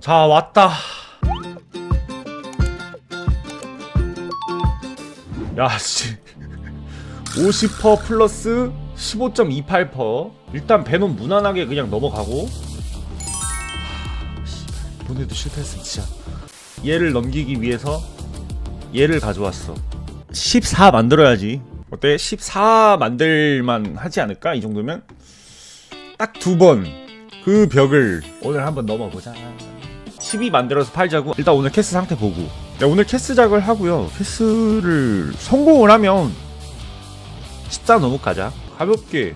자 왔다. 야씨. 50% 플러스 15.28% 일단 배는 무난하게 그냥 넘어가고. 이번에도 실패했어 진짜. 얘를 넘기기 위해서 얘를 가져왔어. 14 만들어야지. 어때? 14 만들만 하지 않을까? 이 정도면? 딱 두 번. 그 벽을 오늘 한번 넘어보자 12 만들어서 팔자고? 일단 오늘 캐스 상태 보고. 야, 오늘 캐스 작을 하고요. 캐스를 성공을 하면 14 넘어 가자. 가볍게.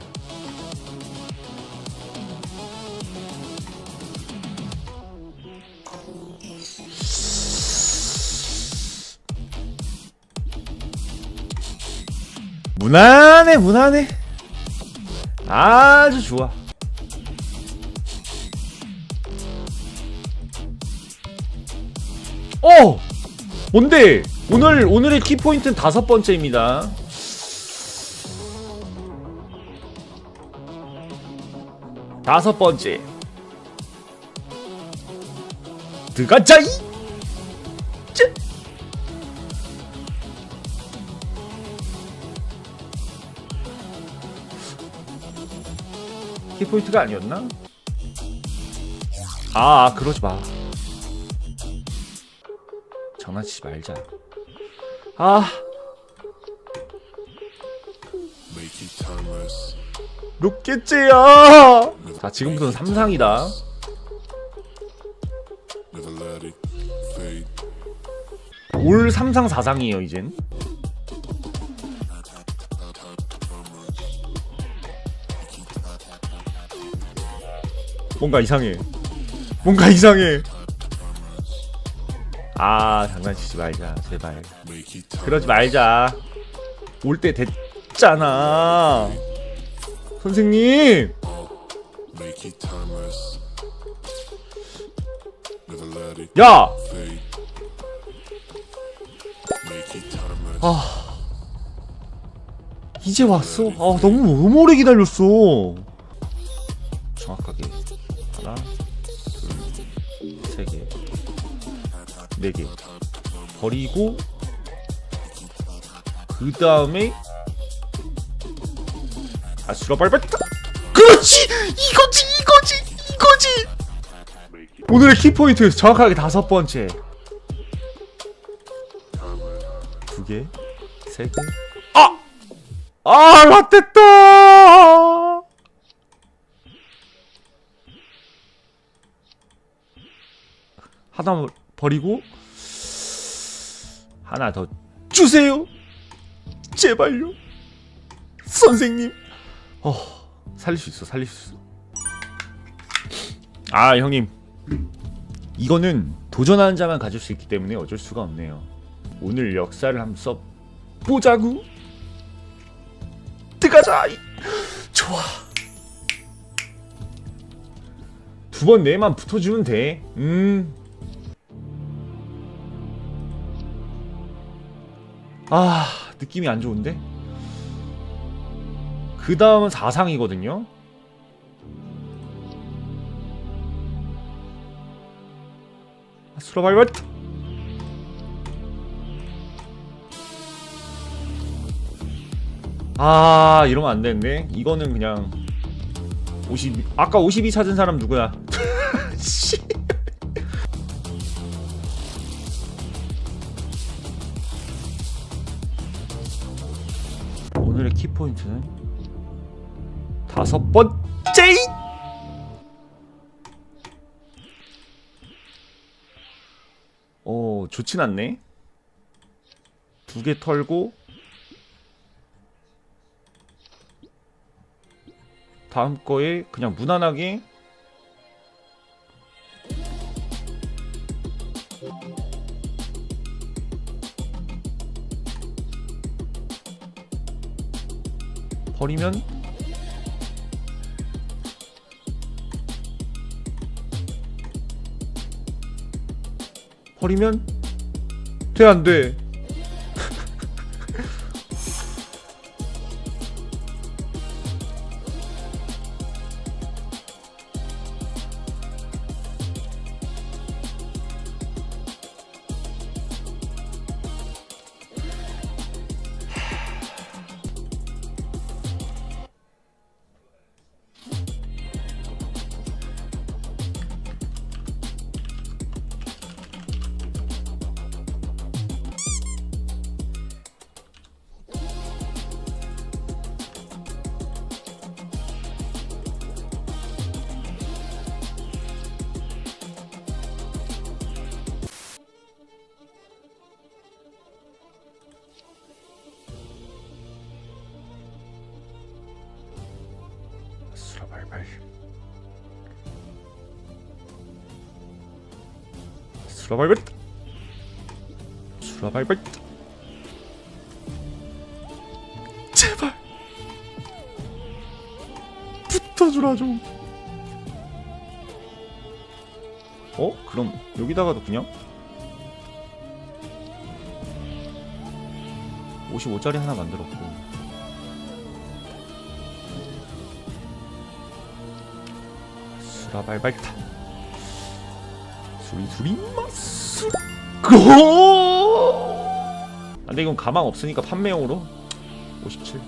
무난해 무난해. 아주 좋아 어 뭔데 오늘 오늘의 키포인트는 다섯 번째입니다 다섯 번째 들어가자이 쯔. 키포인트가 아니었나? 아, 아 그러지 마. 장난치지 말자. 아. 롯겠지야. 자, 지금부터는 삼상이다. 올 삼상 사상이에요, 이젠. 뭔가 이상해. 뭔가 이상해. 아, 장난치지 말자, 제발. 그러지 말자. 올 때 됐잖아. 선생님! 야! 아. 이제 왔어? 아, 너무 오래 기다렸어. 4개 버리고 그 다음에 아수라 발발 그렇지 이거지 이거지 이거지 오늘의 키포인트 정확하게 다섯 번째 두 개, 세 개. 아! 아, 라떼다! 하다못 버리고 하나 더 주세요. 제발요. 선생님. 어, 살릴 수 있어. 살릴 수 있어. 아, 형님. 이거는 도전하는 자만 가질 수 있기 때문에 어쩔 수가 없네요. 오늘 역사를 한번 써 보자구. 뜨가자. 좋아. 두 번 내만 붙어주면 돼. 음. 아 느낌이 안 좋은데. 그 다음은 4상이거든요. 수로발발. 아 이러면 안 되는데 이거는 그냥 52 아까 52 찾은 사람 누구야? 씨. 키포인트는 다섯 번째! 어 좋진 않네. 두 개 털고 다음 거에 그냥 무난하게 버리면 버리면 돼 안 돼? 발발 수라발발 수라발발 제발. 붙어주라 좀. 어? 그럼 여기다가도 그냥? 55짜리 하나 만들었고 수라발발타 수리수리 마스 고! 아, 근데 이건 가망 없으니까 판매용으로 57.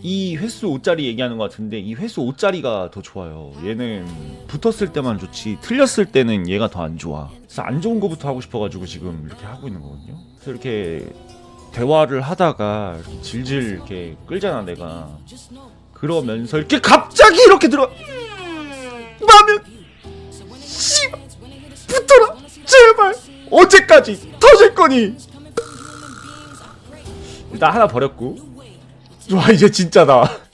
이 횟수 5짜리 얘기하는 것 같은데 이 횟수 5짜리가 더 좋아요. 얘는 붙었을 때만 좋지 틀렸을 때는 얘가 더 안 좋아. 그래서 안 좋은 거부터 하고 싶어가지고 지금 이렇게 하고 있는 거거든요. 그래서 이렇게 대화를 하다가 이렇게 질질 이렇게 끌잖아 내가. 그러면서 이렇게 갑자기 이렇게 들어. 나는 씨 붙어라 제발 언제까지 터질 거니? 일단 하나 버렸고. 와 이제 진짜다.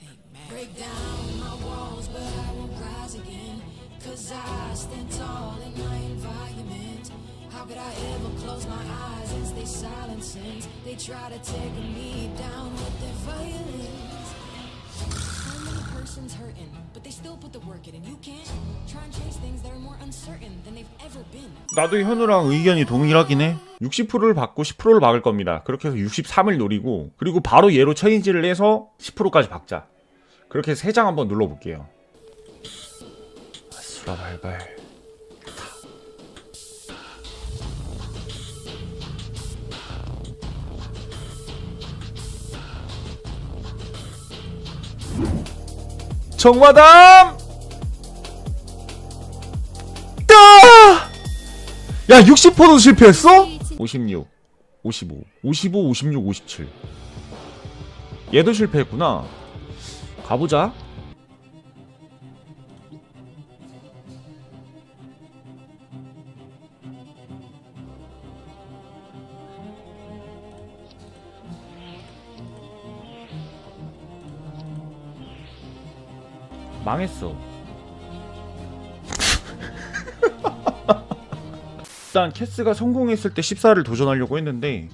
Persons hurting, but they still put the work in, and you can't try and chase things that are more uncertain than they've ever been. 나도 현우랑 의견이 동일하긴 해. 60%를 받고 10%를 박을 겁니다. 그렇게 해서 63을 노리고 그리고 바로 얘로 체인지를 해서 10%까지 박자. 그렇게 해서 3장 한번 눌러볼게요. 수라 발발. 정마담! 따! 야 60%도 실패했어? 56 55 55 56 57 얘도 실패했구나 가보자 망했어 일단 캐스가 성공했을 때 14를 도전하려고 했는데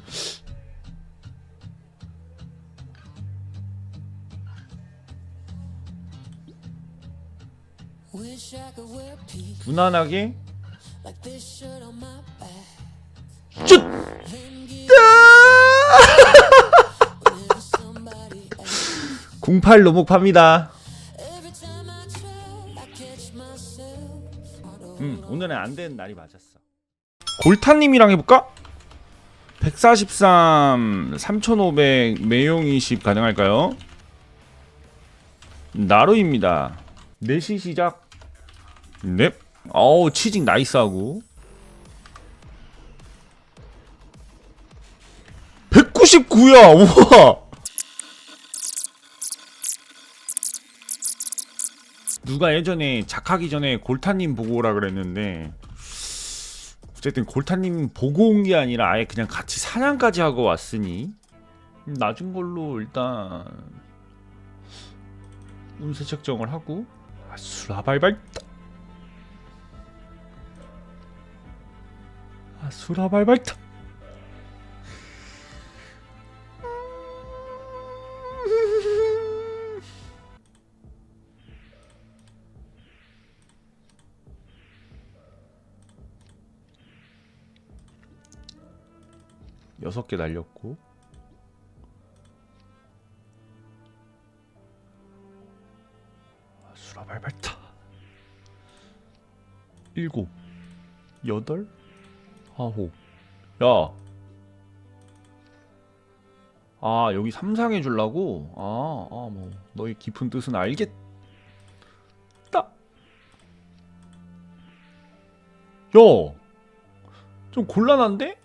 무난하게 like this shirt on my back. 쭉! Then give it to somebody else. 08 로목 팝니다 오늘은 안 되는 날이 맞았어. 골타님이랑 해볼까? 143, 3500, 매용 20 가능할까요? 나루입니다. 4시 시작. 넵. 어우, 치징 나이스하고. 199야! 우와! 누가 예전에 작하기 전에 골타님 보고 오라 그랬는데 어쨌든 골타님 보고 온 게 아니라 아예 그냥 같이 사냥까지 하고 왔으니 낮은 걸로 일단 운세 책정을 하고 아, 수라발발. 아, 수라발발타 여섯 개 날렸고. 아, 수라발발타. 일곱 여덟 아홉. 야. 아 여기 삼상해 주려고? 아 아 뭐 너의 깊은 뜻은 알겠다. 야 좀 곤란한데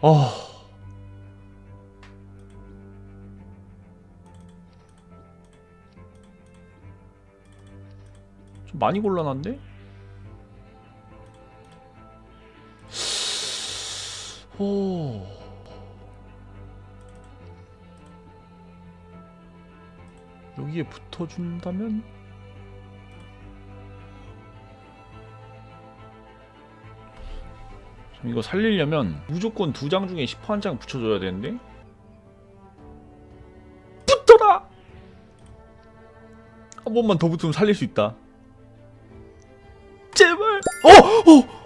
어... 좀 많이 곤란한데? 오... 여기에 붙어준다면? 이거 살리려면 무조건 두 장 중에 10%한 장 붙여줘야 되는데 붙어라 한 번만 더 붙으면 살릴 수 있다 제발 어! 어!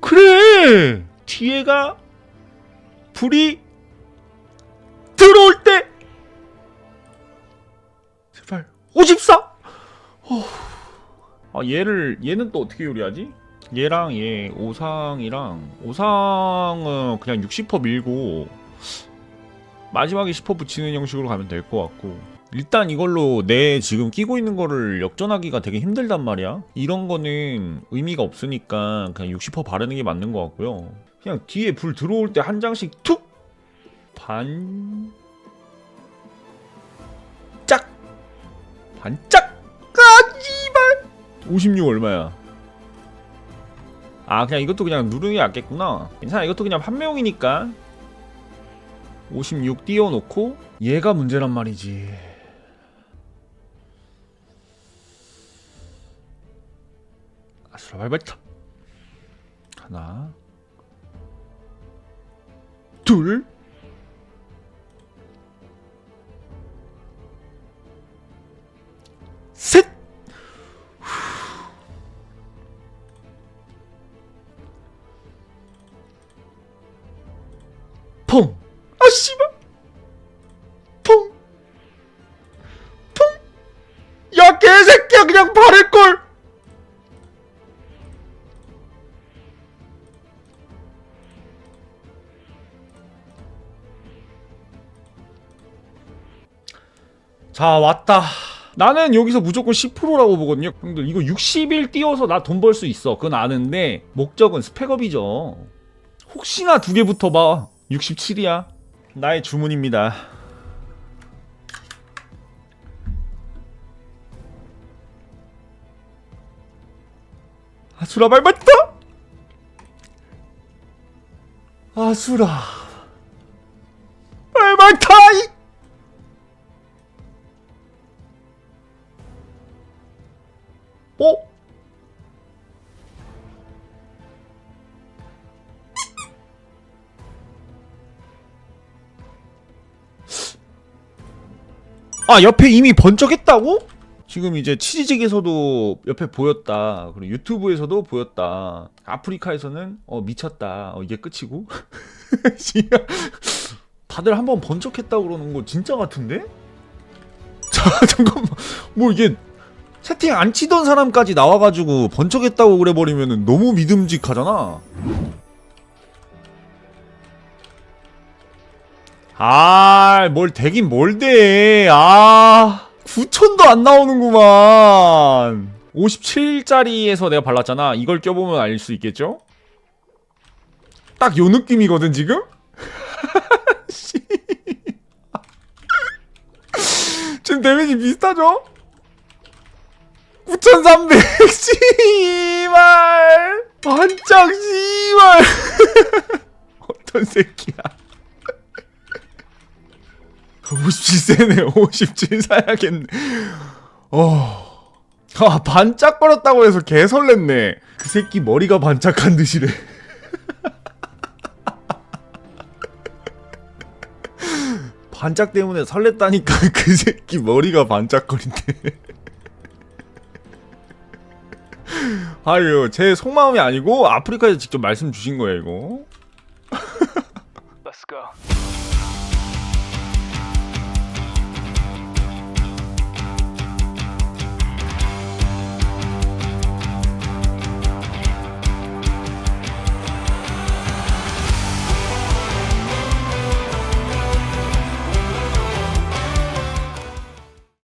그래 뒤에가 불이 들어올 때 제발 54 어. 아 얘를 얘는 또 어떻게 요리하지? 얘랑 얘 오상이랑 오상은 그냥 60% 밀고 마지막에 10% 붙이는 형식으로 가면 될 것 같고 일단 이걸로 내 지금 끼고 있는 거를 역전하기가 되게 힘들단 말이야 이런 거는 의미가 없으니까 그냥 60% 바르는 게 맞는 것 같고요 그냥 뒤에 불 들어올 때 한 장씩 툭 반... 짝! 반짝! 아, 씨발! 56 얼마야? 아, 그냥 이것도 그냥 누르는 게 낫겠구나. 괜찮아, 이것도 그냥 판매용이니까. 56 띄워놓고, 얘가 문제란 말이지. 아수라 발발타. 하나. 둘. 셋! 퐁! 아, 씨발! 퐁! 퐁! 야, 개새끼야, 그냥 바를걸! 자, 왔다. 나는 여기서 무조건 10%라고 보거든요. 형들, 이거 60일 띄워서 나 돈 벌 수 있어. 그건 아는데, 목적은 스펙업이죠. 혹시나 두 개 붙어봐. 67이야. 나의 주문입니다. 아수라 밟았다! 아수라. 밟았다! 아 옆에 이미 번쩍했다고? 지금 이제 치즈직에서도 옆에 보였다 그리고 유튜브에서도 보였다 아프리카에서는 어 미쳤다 어, 이게 끝이고. 다들 한번 번쩍했다 그러는 거 진짜 같은데? 자 잠깐만 뭐 이게 채팅 안 치던 사람까지 나와가지고 번쩍했다고 그래버리면 너무 믿음직하잖아. 아, 뭘 되긴 뭘 돼. 아, 9천도 안 나오는구만. 57짜리에서 내가 발랐잖아. 이걸 껴보면 알 수 있겠죠? 딱 요 느낌이거든, 지금? 씨. 지금 데미지 비슷하죠? 9300 씨발 반짝 씨발 어떤 새끼야 57세네 57 사야겠네 어. 아 반짝거렸다고 해서 개 설렜네 그 새끼 머리가 반짝한 듯이래 반짝 때문에 설렜다니까 그 새끼 머리가 반짝거린대 아유, 제 속마음이 아니고 아프리카에서 직접 말씀 주신 거예요, 이거.